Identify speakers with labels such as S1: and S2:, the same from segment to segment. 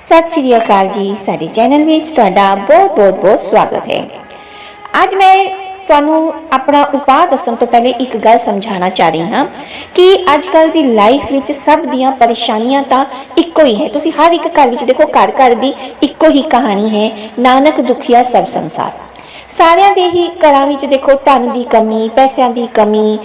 S1: ਸਤਿ ਸ਼੍ਰੀ ਅਕਾਲ ਜੀ। ਸਾਡੇ ਚੈਨਲ ਵਿੱਚ ਤੁਹਾਡਾ ਬਹੁਤ ਬਹੁਤ ਬਹੁਤ ਸਵਾਗਤ ਹੈ। ਅੱਜ ਮੈਂ ਤੁਹਾਨੂੰ ਆਪਣਾ ਉਪਾਅ ਦੱਸਣ ਤੋਂ ਪਹਿਲੇ ਇੱਕ ਗੱਲ ਸਮਝਾਉਣਾ ਚਾਹ ਰਹੀ ਹਾਂ ਕਿ ਅੱਜ ਕੱਲ ਦੀ ਲਾਈਫ ਵਿੱਚ ਸਭ ਦੀਆਂ ਪਰੇਸ਼ਾਨੀਆਂ ਤਾਂ ਇੱਕੋ ਹੀ ਹੈ। ਤੁਸੀਂ ਹਰ ਇੱਕ ਘਰ ਵਿੱਚ ਦੇਖੋ ਘਰ ਘਰ ਦੀ ਇੱਕੋ ਹੀ ਕਹਾਣੀ ਹੈ, ਨਾਨਕ ਦੁਖੀਆ ਸਭ ਸੰਸਾਰ। ਸਾਰਿਆਂ ਦੇ ਹੀ ਘਰਾਂ ਵਿੱਚ ਦੇਖੋ ਧਨ ਦੀ ਕਮੀ, ਪੈਸਿਆਂ ਦੀ ਕਮੀ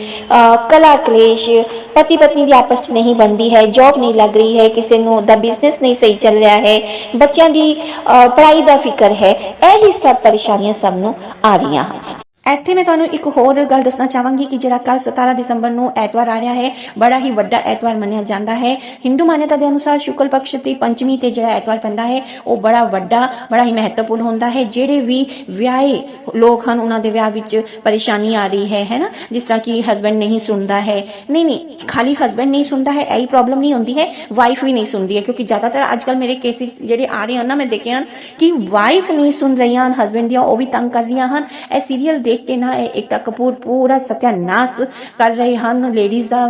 S1: ਕਲਾ ਕਲੇਸ਼, ਪਤੀ ਪਤਨੀ ਦੀ ਆਪਸ 'ਚ ਨਹੀਂ ਬਣਦੀ ਹੈ ਜੌਬ ਨਹੀਂ ਲੱਗ ਰਹੀ ਹੈ, ਕਿਸੇ ਨੂੰ ਦਾ ਬਿਜ਼ਨਸ ਨਹੀਂ ਸਹੀ ਚੱਲ ਰਿਹਾ ਹੈ, ਬੱਚਿਆਂ ਦੀ ਪੜ੍ਹਾਈ ਦਾ ਫਿਕਰ ਹੈ, ਇਹ ਹੀ ਸਭ ਪਰੇਸ਼ਾਨੀਆਂ ਸਭ ਨੂੰ ਆ ਰਹੀਆਂ ਹਨ। ਇੱਥੇ ਮੈਂ ਤੁਹਾਨੂੰ ਇੱਕ ਹੋਰ ਗੱਲ ਦੱਸਣਾ ਚਾਹਾਂਗੀ ਕਿ ਜਿਹੜਾ ਕੱਲ 17 ਦਸੰਬਰ ਨੂੰ ਐਤਵਾਰ ਆ ਰਿਹਾ ਹੈ, ਬੜਾ ਹੀ ਵੱਡਾ ਐਤਵਾਰ ਮੰਨਿਆ ਜਾਂਦਾ ਹੈ। ਹਿੰਦੂ ਮਾਨਿਅਤਾ ਦੇ ਅਨੁਸਾਰ ਸ਼ੁਕਲ ਪਕਸ਼ ਦੀ ਪੰਚਮੀ ਤੇ ਜਿਹੜਾ ਐਤਵਾਰ ਪੈਂਦਾ ਹੈ, ਉਹ ਬੜਾ ਵੱਡਾ, ਬੜਾ ਹੀ ਮਹੱਤਵਪੂਰਨ ਹੁੰਦਾ ਹੈ। ਜਿਹੜੇ ਵੀ ਵਿਆਹੇ ਲੋਕ ਹਨ, ਉਹਨਾਂ ਦੇ ਵਿਆਹ ਵਿੱਚ ਪਰੇਸ਼ਾਨੀ ਆ ਰਹੀ ਹੈ ਹੈ ਨਾ? ਜਿਸ ਤਰ੍ਹਾਂ ਕਿ ਹਸਬੰਡ ਨਹੀਂ ਸੁਣਦਾ ਹੈ। ਨਹੀਂ ਨਹੀਂ, ਖਾਲੀ ਹਸਬੰਡ ਨਹੀਂ ਸੁਣਦਾ ਹੈ, ਇਹੀ ਪ੍ਰੋਬਲਮ ਨਹੀਂ ਹੁੰਦੀ ਹੈ। ਵਾਈਫ ਵੀ ਨਹੀਂ ਸੁਣਦੀ ਹੈ, ਕਿਉਂਕਿ ਜ਼ਿਆਦਾਤਰ ਅੱਜਕੱਲ ਮੇਰੇ ਕੇਸਿਸ ਜਿਹੜੇ ਆ ਰਹੇ ਹਨ ਨਾ, ਮੈਂ ਦੇਖੇ ਹਨ ਕਿ ਵਾਈਫ ਨਹੀਂ ਸੁਣ ਰਹੀਆਂ ਹਨ ਹਸਬੰਡ ਦੀਆਂ, ਉਹ ਵੀ ਤੰਗ ਕਰ ਰਹੀਆਂ ਹਨ। ਇਹ ਸੀਰੀਅਲ ਦੇ ਦੇਖ ਕੇ ਨਾ ਇਹ ਏਕਤਾ ਕਪੂਰ ਪੂਰਾ ਸਤਿਆਨਾਸ਼ ਕਰ ਰਹੇ ਹਨ ਲੇਡੀਜ਼ ਦਾ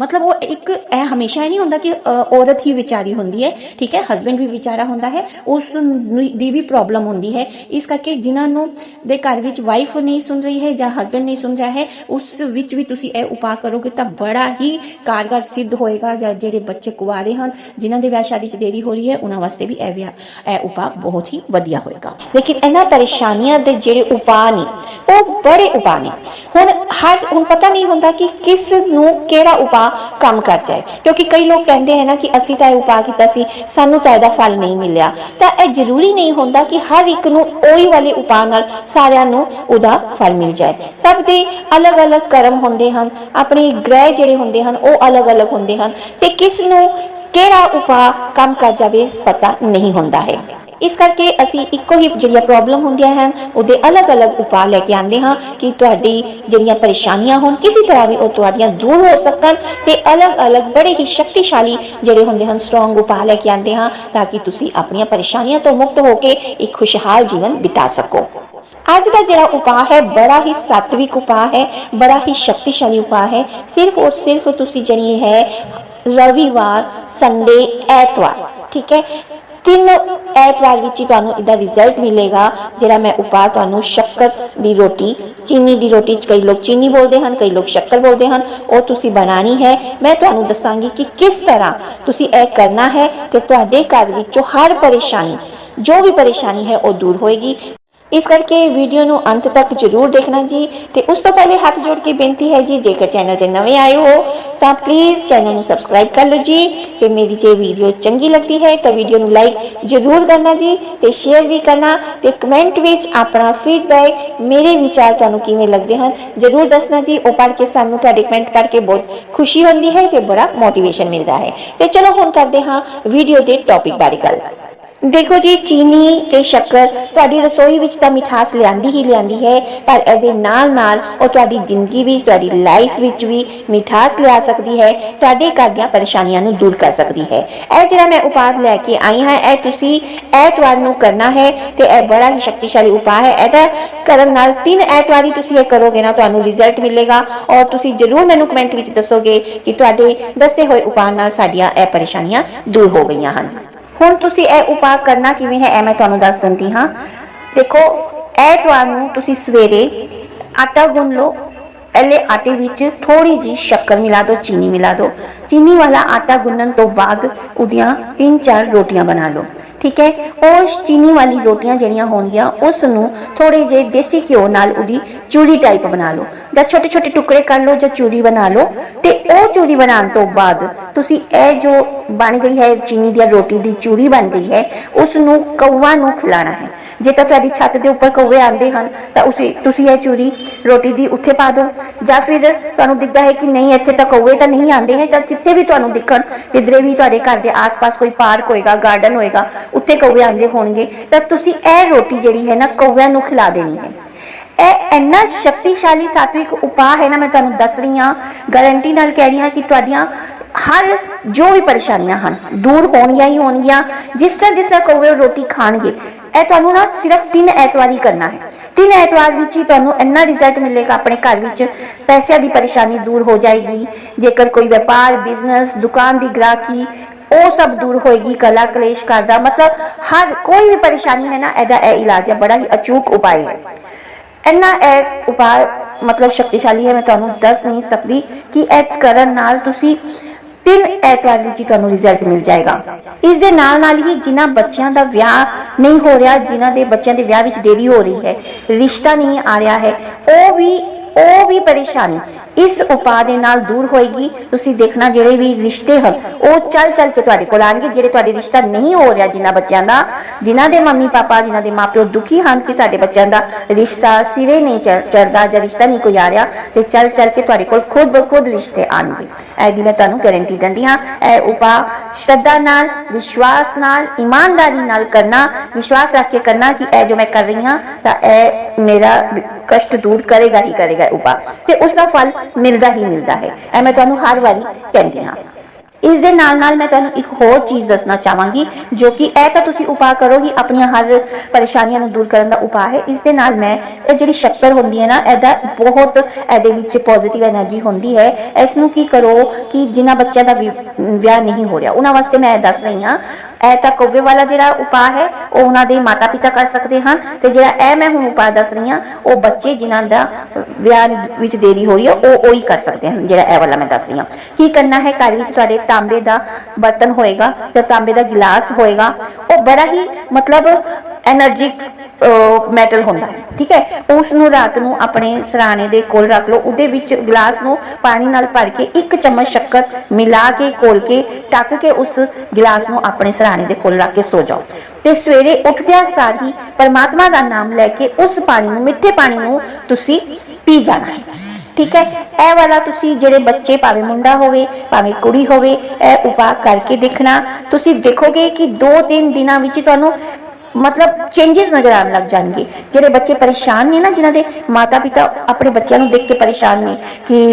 S1: ਮਤਲਬ ਉਹ ਇੱਕ ਇਹ ਹਮੇਸ਼ਾ ਇਹ ਨਹੀਂ ਹੁੰਦਾ ਕਿ ਔਰਤ ਹੀ ਵਿਚਾਰੀ ਹੁੰਦੀ ਹੈ ਠੀਕ ਹੈ ਹਸਬੰਡ ਵੀ ਵਿਚਾਰਾ ਹੁੰਦਾ ਹੈ ਉਸ ਦੀ ਵੀ ਪ੍ਰੋਬਲਮ ਹੁੰਦੀ ਹੈ ਇਸ ਕਰਕੇ ਜਿਨ੍ਹਾਂ ਨੂੰ ਦੇ ਘਰ ਵਿੱਚ ਵਾਈਫ ਨਹੀਂ ਸੁਣ ਰਹੀ ਹੈ ਜਾਂ ਹਸਬੰਡ ਨਹੀਂ ਸੁਣ ਰਿਹਾ ਹੈ ਉਸ ਵਿੱਚ ਵੀ ਤੁਸੀਂ ਇਹ ਉਪਾਅ ਕਰੋਗੇ ਤਾਂ ਬੜਾ ਹੀ ਕਾਰਗਰ ਸਿੱਧ ਹੋਏਗਾ ਜਾਂ ਜਿਹੜੇ ਬੱਚੇ ਕੁਆਰੇ ਹਨ ਜਿਨ੍ਹਾਂ ਦੇ ਵਿਆਹ ਸ਼ਾਦੀ 'ਚ ਦੇਰੀ ਹੋ ਰਹੀ ਹੈ ਉਹਨਾਂ ਵਾਸਤੇ ਵੀ ਇਹ ਵਿਆਹ ਇਹ ਉਪਾਅ ਬਹੁਤ ਹੀ ਵਧੀਆ ਹੋਏਗਾ ਲੇਕਿਨ ਇਹਨਾਂ ਪਰੇਸ਼ਾਨੀਆਂ ਦੇ ਜਿਹੜੇ ਉਪਾਅ ਨੇ ਉਹ ਬੜੇ ਉਪਾਅ ਨੇ। ਹੁਣ ਹਰ ਹੁਣ ਪਤਾ ਨਹੀਂ ਹੁੰਦਾ ਕਿ ਕਿਸ ਨੂੰ ਕਿਹੜਾ ਉਪਾਅ ਕੰਮ ਕਰ ਜਾਏ ਕਿਉਂਕਿ ਕਈ ਲੋਕ ਕਹਿੰਦੇ ਹਨ ਨਾ ਕਿ ਅਸੀਂ ਤਾਂ ਇਹ ਉਪਾਅ ਕੀਤਾ ਸੀ, ਸਾਨੂੰ ਤਾਂ ਇਹਦਾ ਫਲ ਨਹੀਂ ਮਿਲਿਆ। ਤਾਂ ਇਹ ਜ਼ਰੂਰੀ ਨਹੀਂ ਹੁੰਦਾ ਕਿ ਹਰ ਇੱਕ ਨੂੰ ਉਹੀ ਵਾਲੇ ਉਪਾਅ ਨਾਲ ਸਾਰਿਆਂ ਨੂੰ ਉਹਦਾ ਫਲ ਮਿਲ ਜਾਏ। ਸਭ ਦੇ ਅਲੱਗ-ਅਲੱਗ ਕਰਮ ਹੁੰਦੇ ਹਨ। ਆਪਣੇ ਗ੍ਰਹਿ ਜਿਹੜੇ ਹੁੰਦੇ ਹਨ, ਉਹ ਅਲੱਗ-ਅਲੱਗ ਹੁੰਦੇ ਹਨ। ਤੇ ਕਿਸ ਨੂੰ ਕਿਹੜਾ ਉਪਾਅ ਕੰਮ ਕਰ ਜਾਵੇ, ਪਤਾ ਨਹੀਂ ਹੁੰਦਾ ਹੈ। ਇਸ ਕਰਕੇ ਅਸੀਂ ਇੱਕੋ ਹੀ ਜਿਹੜੀਆਂ ਪ੍ਰੋਬਲਮ ਹੁੰਦੀਆਂ ਹਨ, ਉਹਦੇ ਅਲੱਗ-ਅਲੱਗ ਉਪਾਅ ਲੈ ਕੇ ਆਉਂਦੇ ਹਾਂ ਕਿ ਤੁਹਾਡੀ ਜਿਹੜੀਆਂ ਪਰੇਸ਼ਾਨੀਆਂ ਹੋਣ, ਕਿਸੇ ਤਰ੍ਹਾਂ ਵੀ ਉਹ ਤੁਹਾਡੀਆਂ ਦੂਰ ਹੋ ਸਕਣ ਤੇ ਅਲੱਗ-ਅਲੱਗ ਬੜੇ ਹੀ ਸ਼ਕਤੀਸ਼ਾਲੀ ਜਿਹੜੇ ਹੁੰਦੇ ਹਨ ਸਟਰੋਂਗ ਉਪਾਅ ਲੈ ਕੇ ਆਉਂਦੇ ਹਾਂ ਤਾਂ ਕਿ ਤੁਸੀਂ ਆਪਣੀਆਂ ਪਰੇਸ਼ਾਨੀਆਂ ਤੋਂ ਮੁਕਤ ਹੋ ਕੇ ਇੱਕ ਖੁਸ਼ਹਾਲ ਜੀਵਨ ਬਿਤਾ ਸਕੋ। ਅੱਜ ਦਾ ਜਿਹੜਾ ਉਪਾਅ ਹੈ, ਬੜਾ ਹੀ ਸਾਤਵਿਕ ਉਪਾਅ ਹੈ, ਬੜਾ ਹੀ ਸ਼ਕਤੀਸ਼ਾਲੀ ਉਪਾਅ ਹੈ। ਸਿਰਫ ਔਰ ਸਿਰਫ ਤੁਸੀਂ ਜਿਹੜੀ ਹੈ ਰਵੀਵਾਰ ਸੰਡੇ ਐਤਵਾਰ, ਠੀਕ ਹੈ? ਤਿੰਨ ਐਤਵਾਰ ਵਿੱਚ ਤੁਹਾਨੂੰ ਇਹਦਾ ਰਿਜ਼ਲਟ ਮਿਲੇਗਾ, ਜਿਹੜਾ ਮੈਂ ਉਪਾਅ ਤੁਹਾਨੂੰ ਸ਼ੱਕਰ ਦੀ ਰੋਟੀ, ਚੀਨੀ ਦੀ ਰੋਟੀ ਕਈ ਲੋਕ ਚੀਨੀ ਬੋਲਦੇ ਹਨ, ਕਈ ਲੋਕ ਸ਼ੱਕਰ ਬੋਲਦੇ ਹਨ, ਉਹ ਤੁਸੀਂ ਬਣਾਣੀ ਹੈ। ਮੈਂ ਤੁਹਾਨੂੰ ਦੱਸਾਂਗੀ ਕਿ ਕਿਸ ਤਰ੍ਹਾਂ ਤੁਸੀਂ ਇਹ ਕਰਨਾ ਹੈ ਤੇ ਤੁਹਾਡੇ ਘਰ ਵਿੱਚੋਂ ਹਰ ਪਰੇਸ਼ਾਨੀ, ਜੋ ਵੀ ਪਰੇਸ਼ਾਨੀ ਹੈ ਉਹ ਦੂਰ ਹੋਏਗੀ। ਇਸ ਕਰਕੇ ਵੀਡੀਓ ਨੂੰ ਅੰਤ ਤੱਕ ਜਰੂਰ ਦੇਖਣਾ ਜੀ ਤੇ ਉਸ ਤੋਂ ਪਹਿਲੇ ਹੱਥ ਜੋੜ ਕੇ ਬੇਨਤੀ ਹੈ ਜੀ, ਜੇਕਰ ਚੈਨਲ ਤੇ ਨਵੇਂ ਆਏ ਹੋ, ਤਾਂ ਪਲੀਜ਼ ਚੈਨਲ ਨੂੰ ਸਬਸਕ੍ਰਾਈਬ ਕਰ ਲਓ ਜੀ। ਤੇ ਮੇਰੀ ਜੇ ਵੀਡੀਓ ਚੰਗੀ ਲੱਗਦੀ ਹੈ, ਤਾਂ ਵੀਡੀਓ ਨੂੰ ਲਾਈਕ ਜਰੂਰ ਕਰਨਾ ਜੀ ਤੇ ਸ਼ੇਅਰ ਵੀ ਕਰਨਾ ਤੇ ਕਮੈਂਟ ਵਿੱਚ ਆਪਣਾ ਫੀਡਬੈਕ ਮੇਰੇ ਵਿਚਾਰ ਤੁਹਾਨੂੰ ਕਿਵੇਂ ਲੱਗਦੇ ਹਨ ਜਰੂਰ ਦੱਸਣਾ ਜੀ। ਉਹ ਪੜ੍ਹ ਕੇ ਸਾਨੂੰ ਤੁਹਾਡੇ ਕਮੈਂਟ ਪੜ੍ਹ ਕੇ ਬਹੁਤ ਖੁਸ਼ੀ ਹੁੰਦੀ ਹੈ ਤੇ ਬੜਾ ਮੋਟੀਵੇਸ਼ਨ ਮਿਲਦਾ ਹੈ। ਤੇ ਚਲੋ ਹੁਣ ਕਰਦੇ ਹਾਂ ਵੀਡੀਓ ਦੇ ਟੌਪਿਕ ਬਾਰੇ ਗੱਲ। ਦੇਖੋ ਜੀ, ਚੀਨੀ ਤੇ ਸ਼ੱਕਰ ਤੁਹਾਡੀ ਰਸੋਈ ਵਿੱਚ ਤਾਂ ਮਿਠਾਸ ਲਿਆਂਦੀ ਹੀ ਲਿਆਂਦੀ ਹੈ, ਪਰ ਇਹਦੇ ਨਾਲ ਨਾਲ ਉਹ ਤੁਹਾਡੀ ਜ਼ਿੰਦਗੀ ਵਿੱਚ ਤੁਹਾਡੀ ਲਾਈਫ ਵਿੱਚ ਵੀ ਮਿਠਾਸ ਲਿਆ ਸਕਦੀ ਹੈ, ਤੁਹਾਡੇ ਘਰ ਦੀਆਂ ਪਰੇਸ਼ਾਨੀਆਂ ਨੂੰ ਦੂਰ ਕਰ ਸਕਦੀ ਹੈ। ਇਹ ਜਿਹੜਾ ਮੈਂ ਉਪਾਅ ਲੈ ਕੇ ਆਈ ਹਾਂ, ਇਹ ਤੁਸੀਂ ਐਤਵਾਰ ਨੂੰ ਕਰਨਾ ਹੈ ਤੇ ਇਹ ਬੜਾ ਹੀ ਸ਼ਕਤੀਸ਼ਾਲੀ ਉਪਾਅ ਹੈ। ਇਹਦਾ ਕਰਨ ਨਾਲ ਤਿੰਨ ਐਤਵਾਰੀ ਤੁਸੀਂ ਇਹ ਕਰੋਗੇ ਨਾ, ਤੁਹਾਨੂੰ ਰਿਜ਼ਲਟ ਮਿਲੇਗਾ ਔਰ ਤੁਸੀਂ ਜਰੂਰ ਮੈਨੂੰ ਕਮੈਂਟ ਵਿੱਚ ਦੱਸੋਗੇ ਕਿ ਤੁਹਾਡੇ ਦੱਸੇ ਹੋਏ ਉਪਾਅ ਨਾਲ ਸਾਡੀਆਂ ਇਹ ਪਰੇਸ਼ਾਨੀਆਂ ਦੂਰ ਹੋ ਗਈਆਂ ਹਨ। ਹੁਣ ਤੁਸੀਂ ਇਹ ਉਪਾਅ ਕਰਨਾ ਕਿਵੇਂ ਹੈ, ਇਹ ਮੈਂ ਤੁਹਾਨੂੰ ਦੱਸ ਦਿੰਦੀ ਹਾਂ। ਦੇਖੋ ਐਤਵਾਰ ਨੂੰ ਤੁਸੀਂ ਸਵੇਰੇ ਆਟਾ ਗੁੰਨ ਲਓ, ਪਹਿਲੇ ਆਟੇ ਵਿੱਚ ਥੋੜੀ ਜੀ ਸ਼ੱਕਰ ਮਿਲਾ ਦਿਓ, ਚੀਨੀ ਮਿਲਾ ਦਿਓ। ਚੀਨੀ ਵਾਲਾ ਆਟਾ ਗੁੰਨਣ ਤੋਂ ਬਾਅਦ ਉਹਦੀਆਂ ਤਿੰਨ ਚਾਰ ਰੋਟੀਆਂ ਬਣਾ ਲਓ, ਠੀਕ ਹੈ? ਉਹ ਚੀਨੀ ਵਾਲੀ ਰੋਟੀਆਂ ਜਿਹੜੀਆਂ ਹੋਣਗੀਆਂ ਉਸ ਨੂੰ ਥੋੜੇ ਜਿਹੇ ਦੇਸੀ ਘਿਓ ਨਾਲ ਉਹਦੀ ਚੂਰੀ ਟਾਈਪ ਬਣਾ ਲਓ ਜਾਂ ਛੋਟੇ ਛੋਟੇ ਟੁਕੜੇ ਕਰ ਲਓ ਜਾਂ ਚੂਰੀ ਬਣਾ ਲਓ ਤੇ ਉਹ ਚੂਰੀ ਬਣਾਉਣ ਤੋਂ ਬਾਅਦ ਤੁਸੀਂ ਇਹ ਜੋ ਬਣ ਗਈ ਹੈ ਚੀਨੀ ਦੀ ਰੋਟੀ ਦੀ ਚੂਰੀ ਬਣ ਗਈ ਹੈ ਉਸ ਨੂੰ ਕੌਵਾ ਨੂੰ ਖਿਲਾਣਾ ਹੈ। ਜੇ ਤਾਂ ਤੁਹਾਡੀ ਛੱਤ ਦੇ ਉੱਪਰ ਕੌਵੇ ਆਉਂਦੇ ਹਨ, ਤਾਂ ਉਸੇ ਤੁਸੀਂ ਇਹ ਚੂਰੀ ਰੋਟੀ ਦੀ ਉੱਥੇ ਪਾ ਦਿਓ। ਜਾਂ ਫਿਰ ਤੁਹਾਨੂੰ ਦਿਖਦਾ ਹੈ ਕਿ ਨਹੀਂ, ਇੱਥੇ ਤਾਂ ਕੌਵੇ ਤਾਂ ਨਹੀਂ ਆਉਂਦੇ ਹੈ, ਤਾਂ ਜਿੱਥੇ ਵੀ ਤੁਹਾਨੂੰ ਦਿਖਣ, ਕਿਧਰੇ ਵੀ ਤੁਹਾਡੇ ਘਰ ਦੇ ਆਸ-ਪਾਸ ਕੋਈ ਪਾਰਕ ਹੋਏਗਾ, ਗਾਰਡਨ ਹੋਏਗਾ, ਉੱਥੇ ਕੌਵੇ ਆਉਂਦੇ ਹੋਣਗੇ, ਤਾਂ ਤੁਸੀਂ ਇਹ ਰੋਟੀ ਜਿਹੜੀ ਹੈ ਨਾ ਕੌਵਿਆਂ ਨੂੰ ਖਿਲਾ ਦੇਣੀ ਹੈ। ਇਹ ਇੰਨਾ ਸ਼ਕਤੀਸ਼ਾਲੀ ਸਾਤਵਿਕ ਉਪਾਅ ਹੈ ਨਾ, ਮੈਂ ਤੁਹਾਨੂੰ ਦੱਸ ਰਹੀ ਹਾਂ ਗਾਰੰਟੀ ਨਾਲ ਕਹਿ ਰਹੀ ਹਾਂ ਕਿ ਤੁਹਾਡੀਆਂ ਹਰ ਜੋ ਵੀ ਪਰੇਸ਼ਾਨੀਆਂ ਹਨ, ਦੂਰ ਹੋਣਗੀਆਂ ਹੀ ਹੋਣਗੀਆਂ, ਜਿਸ ਤਰ੍ਹਾਂ ਜਿਸ ਤਰ੍ਹਾਂ ਕਹੋਗੇ ਰੋਟੀ ਖਾਣਗੇ। ਇਹ ਤੁਹਾਨੂੰ ਨਾ ਸਿਰਫ ਤਿੰਨ ਐਤਵਾਰ ਹੀ ਕਰਨਾ ਹੈ। ਤਿੰਨ ਐਤਵਾਰ ਵਿੱਚ ਹੀ ਤੁਹਾਨੂੰ ਇੰਨਾ ਰਿਜ਼ਲਟ ਮਿਲੇਗਾ ਆਪਣੇ ਘਰ ਵਿੱਚ, ਪੈਸਿਆਂ ਦੀ ਪਰੇਸ਼ਾਨੀ ਦੂਰ ਹੋ ਜਾਏਗੀ। ਜੇਕਰ ਕੋਈ ਵਪਾਰ ਬਿਜ਼ਨਸ ਦੁਕਾਨ ਦੀ ਗ੍ਰਾਹਕੀ, ਉਹ ਸਭ ਦੂਰ ਹੋਏਗੀ, ਕਲਾ, ਕਲੇਸ਼ ਕਰਦਾ ਮਤਲਬ ਹਰ ਕੋਈ ਵੀ ਪਰੇਸ਼ਾਨੀ ਹੈ ਨਾ, ਇਹਦਾ ਇਹ ਇਲਾਜ ਹੈ, ਬੜਾ ਹੀ ਅਚੂਕ ਉਪਾਅ ਹੈ। ਇੰਨਾ ਇਹ ਉਪਾਅ ਮਤਲਬ ਸ਼ਕਤੀਸ਼ਾਲੀ ਹੈ, ਮੈਂ ਤੁਹਾਨੂੰ ਦੱਸ ਨਹੀਂ ਸਕਦੀ ਕਿ ਇਹ ਕਰਨ ਨਾਲ ਤੁਸੀਂ ਤਿੰਨ ਐਤਵਾਰ ਵਿੱਚ ਤੁਹਾਨੂੰ ਰਿਜ਼ਲਟ ਮਿਲ ਜਾਏਗਾ। ਇਸ ਦੇ ਨਾਲ ਨਾਲ ਹੀ ਜਿਨ੍ਹਾਂ ਬੱਚਿਆਂ ਦਾ ਵਿਆਹ ਨਹੀਂ ਹੋ ਰਿਹਾ, ਜਿਨ੍ਹਾਂ ਦੇ ਬੱਚਿਆਂ ਦੇ ਵਿਆਹ ਵਿੱਚ ਦੇਰੀ ਹੋ ਰਹੀ ਹੈ, ਰਿਸ਼ਤਾ ਨਹੀਂ ਆ ਰਿਹਾ ਹੈ, ਉਹ ਵੀ ਉਹ ਵੀ ਪਰੇਸ਼ਾਨੀ ਇਸ ਉਪਾਅ ਦੇ ਨਾਲ ਦੂਰ ਹੋਏਗੀ। ਤੁਸੀਂ ਦੇਖਣਾ, ਜਿਹੜੇ ਵੀ ਰਿਸ਼ਤੇ ਹਨ, ਉਹ ਚੱਲ ਚੱਲ ਕੇ ਤੁਹਾਡੇ ਕੋਲ ਆਣਗੇ ਜਿਹੜੇ ਤੁਹਾਡੇ ਰਿਸ਼ਤਾ ਨਹੀਂ ਹੋ ਰਿਹਾ ਜਿਨ੍ਹਾਂ ਬੱਚਿਆਂ ਦਾ, ਜਿਨ੍ਹਾਂ ਦੇ ਮੰਮੀ ਪਾਪਾ, ਜਿਨ੍ਹਾਂ ਦੇ ਮਾਪਿਓ ਦੁਖੀ ਹਨ ਕਿ ਸਾਡੇ ਬੱਚਿਆਂ ਦਾ ਰਿਸ਼ਤਾ ਸਿਰੇ ਨਹੀਂ ਚੜਦਾ ਜਾਂ ਰਿਸ਼ਤਾ ਨਹੀਂ ਕੋਈ ਆ ਰਿਹਾ, ਤੇ ਚੱਲ ਚੱਲ ਕੇ ਤੁਹਾਡੇ ਕੋਲ ਖੁਦ ਬ ਖੁਦ ਰਿਸ਼ਤੇ ਆਣਗੇ ਐਦੀ ਮੈਂ ਤੁਹਾਨੂੰ ਗਾਰੰਟੀ ਦਿੰਦੀ ਹਾਂ, ਇਹ ਉਪਾਅ ਸ਼ਰਧਾ ਨਾਲ, ਵਿਸ਼ਵਾਸ ਨਾਲ, ਇਮਾਨਦਾਰੀ ਨਾਲ ਕਰਨਾ, ਵਿਸ਼ਵਾਸ ਰੱਖ ਕੇ ਕਰਨਾ ਕਿ ਇਹ ਜੋ ਮੈਂ ਕਰ ਰਹੀ ਹਾਂ, ਤਾਂ ਇਹ ਮੇਰਾ ਕਸ਼ਟ ਦੂਰ ਕਰੇਗਾ ਹੀ ਕਰੇਗਾ ਉਪਾਅ। ਤੇ ਉਸ ਦਾ ਫਲ ਮਿਲਦਾ ਹੀ ਮਿਲਦਾ ਹੈ। ਐ ਮੈਂ ਤੁਹਾਨੂੰ ਹਰ ਵਾਰੀ ਕਹਿੰਦੀ ਹਾਂ। ਇਸ ਦੇ ਨਾਲ ਨਾਲ ਮੈਂ ਤੁਹਾਨੂੰ ਇੱਕ ਹੋਰ ਚੀਜ਼ ਦੱਸਣਾ ਚਾਹਾਂਗੀ, ਜੋ ਕਿ ਇਹ ਤਾਂ ਤੁਸੀਂ ਉਪਾਅ ਕਰੋਗੇ, ਆਪਣੀਆਂ ਹਰ ਪਰੇਸ਼ਾਨੀਆਂ ਨੂੰ ਦੂਰ ਕਰਨ ਦਾ ਉਪਾਅ ਹੈ। ਇਸ ਦੇ ਨਾਲ ਮੈਂ ਇਹ ਜਿਹੜੀ ਸ਼ੱਕਰ ਹੁੰਦੀ ਹੈ ਨਾ, ਇਹਦਾ ਬਹੁਤ ਇਹਦੇ ਵਿੱਚ ਪੋਜ਼ਿਟਿਵ એનર્ਜੀ ਹੁੰਦੀ ਹੈ। ਇਸ ਨੂੰ ਕੀ ਕਰੋ ਕਿ ਜਿਨ੍ਹਾਂ ਬੱਚਿਆਂ ਦਾ ਵਿਆਹ ਨਹੀਂ ਹੋ ਰਿਹਾ, ਉਹਨਾਂ ਵਾਸਤੇ ਮੈਂ ਇਹ ਦੱਸ ਰਹੀ ਹਾਂ ਇਹ ਤਾਂ ਕੋਵੇ ਵਾਲਾ ਜਿਹੜਾ ਉਪਾਅ ਹੈ, ਉਹ ਉਹਨਾਂ ਦੇ ਮਾਤਾ-ਪਿਤਾ ਕਰ ਸਕਦੇ ਹਨ ਤੇ ਜਿਹੜਾ ਇਹ ਮੈਂ ਹੁਣ ਉਪਾਅ ਦੱਸ ਰਹੀ ਹਾਂ, ਉਹ ਬੱਚੇ ਜਿਨ੍ਹਾਂ ਦਾ ਵਿਆਹ ਵਿੱਚ ਦੇਰੀ ਹੋ ਰਹੀ ਹੈ, ਉਹ ਉਹੀ ਕਰ ਸਕਦੇ ਹਨ, ਜਿਹੜਾ ਇਹ ਵਾਲਾ ਮੈਂ ਦੱਸ ਰਹੀ ਹਾਂ। ਕੀ ਕਰਨਾ ਹੈ, ਘਰ ਵਿੱਚ ਤੁਹਾਡੇ ਤਾਂਬੇ ਦਾ ਬਰਤਨ ਹੋਏਗਾ ਤੇ ਤਾਂਬੇ ਦਾ ਗਿਲਾਸ ਹੋਏਗਾ, ਉਹ ਬੜਾ ਹੀ ਮਤਲਬ એનર્ਜੀ ਮੈਟਲ ਹੁੰਦਾ। ਹੈ ਠੀਕ ਹੈ? ਉਸ ਨੂੰ ਰਾਤ ਨੂੰ ਆਪਣੇ ਸਰਾਣੇ ਦੇ ਕੋਲ ਰੱਖ ਲਓ। ਉਹਦੇ ਵਿੱਚ ਗਲਾਸ ਨੂੰ ਪਾਣੀ ਨਾਲ ਭਰ ਕੇ ਇੱਕ ਚਮਚ ਸ਼ੱਕਰ ਮਿਲਾ ਕੇ, ਘੋਲ ਕੇ ਟੱਕ ਕੇ ਉਸ ਗਲਾਸ ਨੂੰ ਆਪਣੇ ਸਰਾਣੇ ਦੇ ਕੋਲ ਰੱਖ ਕੇ ਸੋ ਜਾਓ। ਤੇ ਸਵੇਰੇ ਉੱਠਦਿਆਂ ਸਾਰ ਹੀ ਪਰਮਾਤਮਾ ਦਾ ਨਾਮ ਲੈ ਕੇ ਉਸ ਪਾਣੀ ਨੂੰ, ਮਿੱਠੇ ਪਾਣੀ ਨੂੰ ਤੁਸੀਂ ਪੀ ਜਾਣਾ ਹੈ। ਠੀਕ ਹੈ? ਇਹ ਵਾਲਾ ਤੁਸੀਂ ਜਿਹੜੇ ਬੱਚੇ ਭਾਵੇਂ ਮੁੰਡਾ ਹੋਵੇ, ਭਾਵੇਂ ਕੁੜੀ ਹੋਵੇ, ਇਹ ਉਪਾਅ ਕਰਕੇ ਦੇਖਣਾ। ਤੁਸੀਂ ਦੇਖੋਗੇ ਕਿ 2-3 ਦਿਨਾਂ ਵਿੱਚ ਤੁਹਾਨੂੰ ਮਤਲਬ ਚੇਂजेस ਨਜ਼ਰ ਆਉਣ ਲੱਗ ਜਾਣਗੇ। ਜਿਹੜੇ ਬੱਚੇ ਪਰੇਸ਼ਾਨ ਨੇ ਨਾ, ਜਿਨ੍ਹਾਂ ਦੇ ਮਾਤਾ ਪਿਤਾ ਆਪਣੇ ਬੱਚਿਆਂ ਨੂੰ ਦੇਖ ਕੇ ਪਰੇਸ਼ਾਨ ਨੇ ਕਿ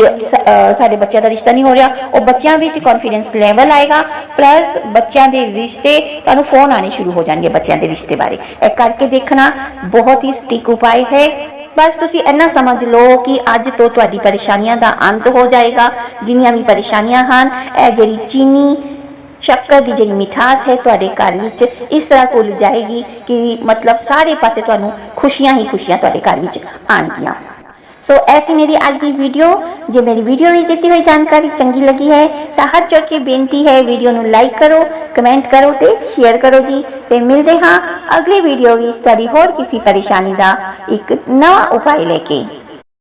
S1: ਸਾਡੇ ਬੱਚਿਆਂ ਦਾ ਰਿਸ਼ਤਾ ਨਹੀਂ ਹੋ ਰਿਹਾ, ਉਹ ਬੱਚਿਆਂ ਵਿੱਚ ਕੌਨਫੀਡੈਂਸ ਲੈਵਲ ਆਏਗਾ ਪਲੱਸ ਬੱਚਿਆਂ ਦੇ ਰਿਸ਼ਤੇ ਤੁਹਾਨੂੰ ਫੋਨ ਆਣੇ ਸ਼ੁਰੂ ਹੋ ਜਾਣਗੇ ਬੱਚਿਆਂ ਦੇ ਰਿਸ਼ਤੇ ਬਾਰੇ। ਇਹ ਕਰਕੇ ਦੇਖਣਾ ਬਹੁਤ ਹੀ ਸਟਿਕ ਉਪਾਅ ਹੈ। ਬਸ ਤੁਸੀਂ ਇੰਨਾ ਸਮਝ ਲਓ ਕਿ ਅੱਜ ਤੋਂ ਤੁਹਾਡੀ ਪਰੇਸ਼ਾਨੀਆਂ ਦਾ ਅੰਤ ਹੋ ਜਾਏਗਾ। ਜਿੰਨੀਆਂ ਵੀ ਪਰੇਸ਼ਾਨੀਆਂ ਹਨ, ਇਹ ਜਿਹੜੀ ਚੀਨੀ ਸ਼ੱਕਰ ਦੀ ਜਿਹੜੀ ਮਿਠਾਸ ਹੈ ਤੁਹਾਡੇ ਘਰ ਵਿੱਚ ਇਸ ਤਰ੍ਹਾਂ ਘੁਲ ਜਾਏਗੀ ਕਿ ਮਤਲਬ ਸਾਰੇ ਪਾਸੇ ਤੁਹਾਨੂੰ ਖੁਸ਼ੀਆਂ ਹੀ ਖੁਸ਼ੀਆਂ ਤੁਹਾਡੇ ਘਰ ਵਿੱਚ ਆਣਗੀਆਂ ਸੋ ਐਸੀ ਮੇਰੀ ਅੱਜ ਦੀ ਵੀਡੀਓ ਜੇ ਮੇਰੀ ਵੀਡੀਓ ਵਿੱਚ ਦਿੱਤੀ ਹੋਈ ਜਾਣਕਾਰੀ ਚੰਗੀ ਲੱਗੀ ਹੈ, ਤਾਂ ਹੱਥ ਜੋੜ ਕੇ ਬੇਨਤੀ ਹੈ ਵੀਡੀਓ ਨੂੰ ਲਾਈਕ ਕਰੋ ਕਮੈਂਟ ਕਰੋ ਤੇ ਸ਼ੇਅਰ ਕਰੋ ਜੀ। ਤੇ ਮਿਲਦੇ ਹਾਂ ਅਗਲੀ ਵੀਡੀਓ ਵਿੱਚ ਤੁਹਾਡੀ ਹੋਰ ਕਿਸੇ ਪਰੇਸ਼ਾਨੀ ਦਾ ਇੱਕ ਨਵਾਂ ਉਪਾਅ ਲੈ ਕੇ।